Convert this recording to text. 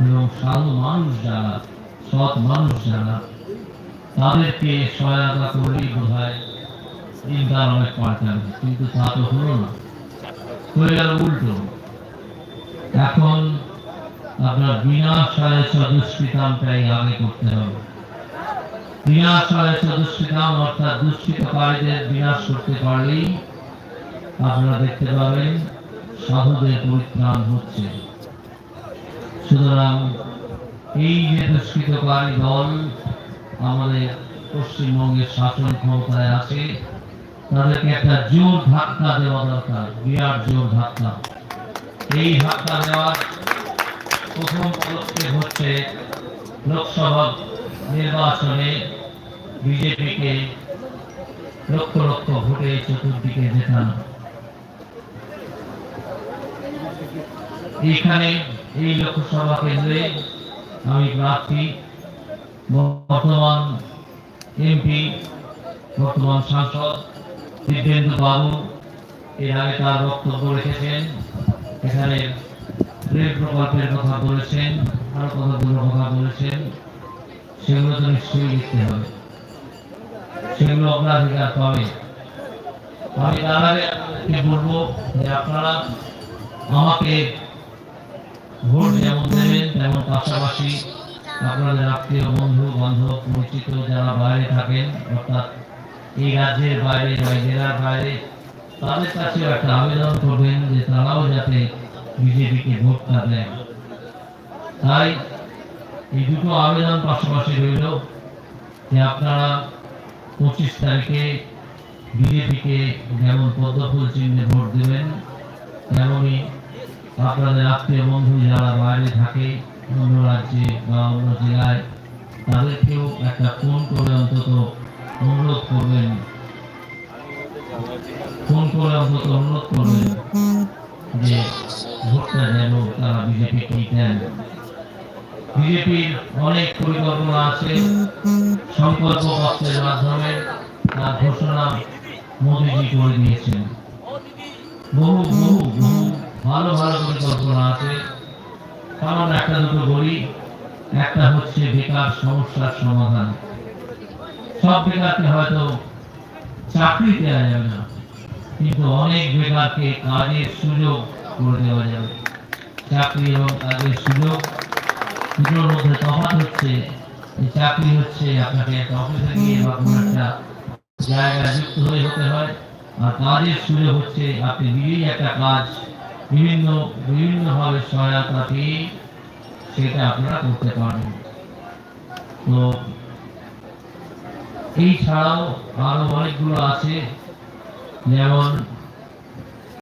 এবং সাধু মানুষ যারা সৎ মানুষ যারা তাদেরকে সহায়তা করলেই বোধ হয় দিনকাল অনেক পাল্টাবে কিন্তু তা তো হলো না হয়ে গেল উল্টো এখন আপনার বিনাশায় সদস্কৃতামটাই আগে করতে হবে বিনাশায় সদস্কৃতাম অর্থাৎ দুষ্কৃতকারীদের বিনাশ করতে পারলেই আপনারা দেখতে পাবেন সাধুদের পরিত্রাণ হচ্ছে সুতরাং এই যে দুষ্কৃতকারী দল আমাদের পশ্চিমবঙ্গের শাসন ক্ষমতায় আছে, তাদেরকে একটা জোর ধাক্কা দেওয়া দরকার, বিরাট জোর ধাক্কা। এই ধাক্কা দেওয়ার প্রথম পদক্ষেপ হচ্ছে লোকসভা নির্বাচনে বিজেপিকে লক্ষ লক্ষ ভোটে চতুর্দিকে জেতানো। এইখানে এই লোকসভা কেন্দ্রে আমি প্রার্থী, বর্তমান এমপি, বর্তমান সাংসদ দিব্যেন্দু বাবু এর আগে তার বক্তব্য রেখেছেন। এখানে রেল প্রকল্পের কথা বলেছেন, আরও কতগুলো কথা বলেছেন, সেগুলো তো নিশ্চয়ই লিখতে হবে। সেগুলো অগ্রাধিকার পাবে। আমি তার আগে বলব যে আপনারা আমাকে ভোট যেমন দেবেন তেমন পাশাপাশি আপনাদের আত্মীয়, বন্ধু, বান্ধব পরিচিত যারা বাইরে থাকেন, অর্থাৎ এই রাজ্যের বাইরে বা জেলার বাইরে, তাদের কাছেও একটা আবেদন করবেন যে তারাও যাতে বিজেপিকে ভোটটা দেন। তাই এই দুটো আবেদন পাশাপাশি রইল যে আপনারা পঁচিশ তারিখে বিজেপিকে যেমন পদ্মফুল চিহ্নে ভোট দেবেন তেমনই আপনাদের আত্মীয় বন্ধু যারা বাইরে থাকে অন্য রাজ্যে বা অন্য জেলায়, তাদেরকেও একটা ফোন করে অন্তত অনুরোধ করবেন। ফোন করে অন্তত অনুরোধ করবেন যে ভোটটা যেন তারা বিজেপিকে দেন। বিজেপির অনেক পরিকল্পনা আছে, সংকল্প পত্রের মাধ্যমে তার ঘোষণা মোদীজি করে দিয়েছেন। বহু বহু বহু ভালো ভালো পরিকল্পনা আছে কারণ একটা দুটো বলি একটা হচ্ছে বেকার সমস্যার সমাধান। সব বেকারকে হয়তো চাকরি দেওয়া যাবে না, কিন্তু অনেক বেকারকে কাজের সুযোগ করে দেওয়া যাবে। চাকরি এবং কাজের সুযোগ দুটোর মধ্যে তফাৎ হচ্ছে চাকরি হচ্ছে আপনাকে একটা অফিসে গিয়ে বা কোনো একটা জায়গায় যুক্ত হয়ে হতে হয়, আর কাজের সুযোগ হচ্ছে আপনি নিজেই একটা কাজ বিভিন্ন বিভিন্নভাবে সহায়তা পেয়ে সেটা আপনারা করতে পারবেন। তো এই ছাড়াও আরও অনেকগুলো আছে, যেমন